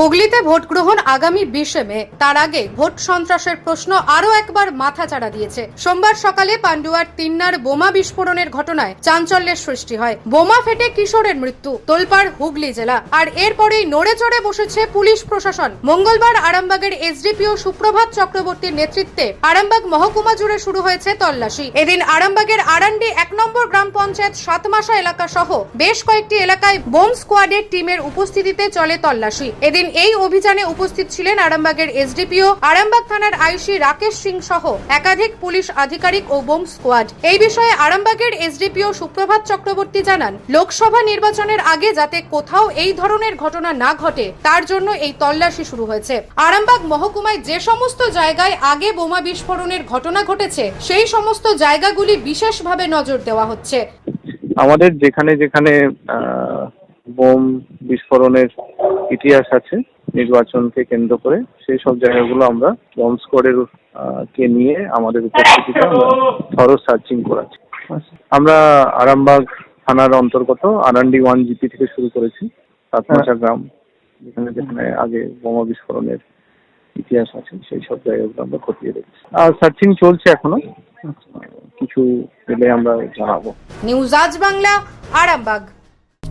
হুগলিতে ভোট গ্রহণ আগামী বিশে মে। তার আগে ভোট সন্ত্রাসের প্রশ্ন আরও একবার মাথা চাড়া দিয়েছে। সোমবার সকালে পান্ডুয়ার তিন্নার বোমা বিস্ফোরণের ঘটনায় চাঞ্চল্যের সৃষ্টি হয়। বোমা ফেটে কিশোরের মৃত্যু, তোলপাড় হুগলি জেলা। আর এরপরেই নড়ে চড়ে বসেছে পুলিশ প্রশাসন। মঙ্গলবার আরামবাগের এসডিপিও সুপ্রভাত চক্রবর্তীর নেতৃত্বে আরামবাগ মহকুমা জুড়ে শুরু হয়েছে তল্লাশি। এদিন আরামবাগের আরান্ডি এক নম্বর গ্রাম পঞ্চায়েত সাতমাসা এলাকা সহ বেশ কয়েকটি এলাকায় বোম স্কোয়াডের টিমের উপস্থিতিতে চলে তল্লাশি। এদিন এই অভিযানে উপস্থিত ছিলেন আরামবাগের এসডিপিও আরামবাগ থানার আইসি রাকেশ সিং সহ একাধিক পুলিশ আধিকারিক ও বোম স্কোয়াড। এই বিষয়ে আরামবাগের এসডিপিও সুপ্রভাত চক্রবর্তী জানান, লোকসভা নির্বাচনের আগে যাতে কোথাও এই ধরনের ঘটনা না ঘটে, তার জন্য এই তল্লাশি শুরু হয়েছে। আরামবাগ মহকুমায় যে সমস্ত জায়গায় আগে বোমা বিস্ফোরণের ঘটনা ঘটেছে, সেই সমস্ত জায়গাগুলি বিশেষভাবে নজর দেওয়া হচ্ছে। আমাদের যেখানে যেখানে বোম বিস্ফোরণের ইতিহাস আছে নির্বাচনকে কেন্দ্র করে সেই সব জায়গাগুলো আমরা বম স্কোয়াডের কে নিয়ে আমাদের উপস্থিতিতে আমরা থরো সার্চিং করাচ্ছি। আমরা আরামবাগ থানার অন্তর্গত আরান্ডি ওয়ান জিপি থেকে শুরু করেছি সাতমাচা গ্রাম যেখানে যেখানে আগে বোমা বিস্ফোরণের ইতিহাস আছে সেই সব জায়গাগুলো আমরা খতিয়ে দেখছি। আর সার্চিং চলছে এখনও। কিছু পেলে আমরা জানাব। নিউজ আজ বাংলা আরামবাগ।